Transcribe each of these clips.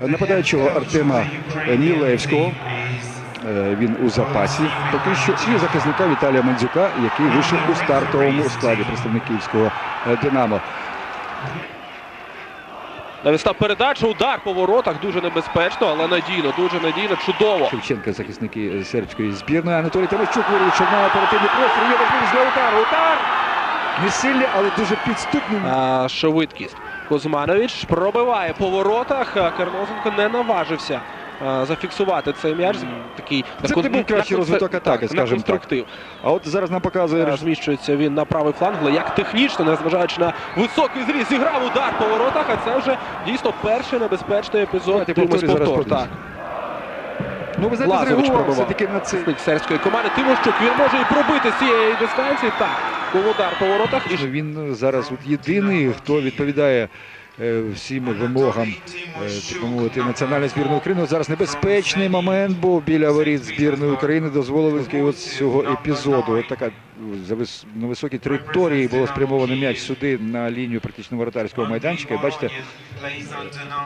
нападаючого Артема Мілевського. Е, Він у запасі поки що. І захисника Віталія Мандзюка, який вийшов у стартовому складі представниківського е, Динамо. Навісна передача, удар по воротах. Дуже небезпечно, але надійно, дуже надійно, чудово. Шевченка, захисники сербської збірної. Анатолій Тимощук вирішив на оперативний простір. Є можливість для удару. Удар! Не сильний, але дуже підступний. А, швидкість. Кузманович пробиває по воротах. а Карнозенко не наважився а, зафіксувати цей м'яч. Такий Це кон- був кращий розвиток атаки, так, скажімо так. А от зараз нам показує Е, Зміщується він на правий фланг, але як технічно, незважаючи на високий зріст, зіграв удар по воротах, а це вже дійсно перший небезпечний епізод. Зараз повтор. Так. Ну, ви знаєте, зреагував все-таки на цей. Сербської команди. Тимощук, він може і пробити з цієї дистанції. Так, був удар по воротах. Він зараз от єдиний, хто відповідає всім вимогам е, так мовити національної збірної України. От зараз небезпечний момент був біля воріт збірної України. Дозволили от цього епізоду. От така на високій траєкторії було спрямовано м'яч сюди на лінію практично воротарського майданчика. І бачите,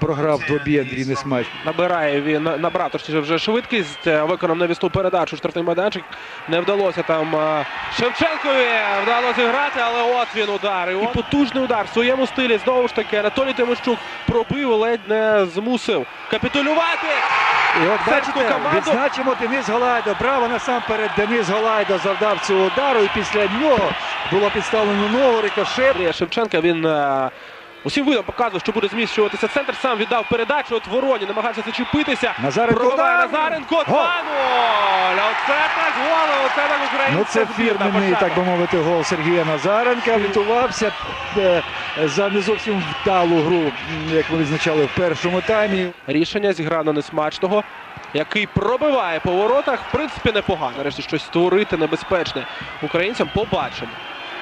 програв двобій Андрій Несмач. Набирає він набрав точніше вже швидкість. е, Виконав навісну передачу. Штрафний майданчик. Не вдалося там е, Шевченкові вдалося грати, але от він удар. І, от потужний удар в своєму стилі. Знову ж таки, Анатолій Тимощук пробив, ледь не змусив капітулювати. І от бачите, відзначимо Денис Голайдо. Браво насамперед Денис Голайдо завдав цього удару. І після нього було підставлено ногу рикошет. Андрія Шевченка він е, усім видом показував, що буде зміщуватися центр. Сам віддав передачу. От Вороні намагався зачепитися. Назаренко Пробиває удар! Назаренко. Гол! 2-0. Оце так гол, оце так українська Ну, це фірменний, так би мовити, гол Сергія Назаренка. Врятувався е, за не зовсім вдалу гру, як ми відзначали в першому таймі. Рішення зіграно несмачного, який пробиває по воротах. В принципі, непогано. Нарешті щось створити небезпечне українцям. Побачимо.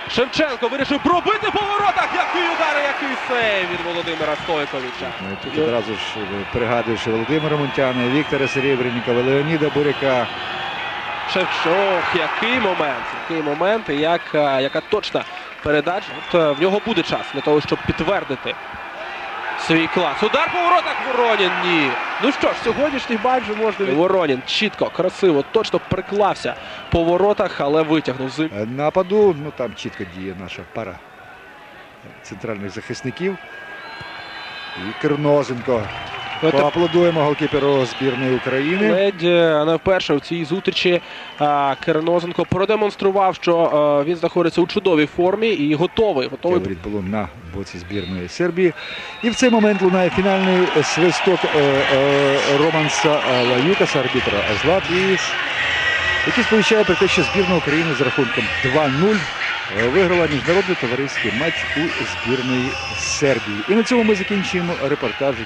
Шевченко вирішив пробити по воротах. Який удар, який сейв від Володимира Стойковича. Ну, Тут одразу ж е, пригадуєш Володимира Мунтяна, Віктора Серебренникова, Леоніда Буряка. Шевчук, який момент, який момент, і як, е, яка точна передача. От е, в нього буде час для того, щоб підтвердити свій клас. Удар по воротах Воронін. Ні. Ну що ж, сьогоднішній матч можна. Воронін чітко, красиво, точно приклався по воротах, але витягнув з Е, Нападу, ну там чітко діє наша пара центральних захисників. І Кернозенко. Так, Поаплодуємо голкіперу збірної України. Ледь е, не вперше в цій зустрічі Кернозенко продемонстрував, що е, він знаходиться у чудовій формі і готовий. готовий було на боці збірної Сербії. І в цей момент лунає фінальний свисток е, Романса Лаюкаса, арбітра Златвіс, який сповіщає про те, що збірна України з рахунком 2-0 е, виграла міжнародний товариський матч у збірної Сербії. І на цьому ми закінчуємо репортаж.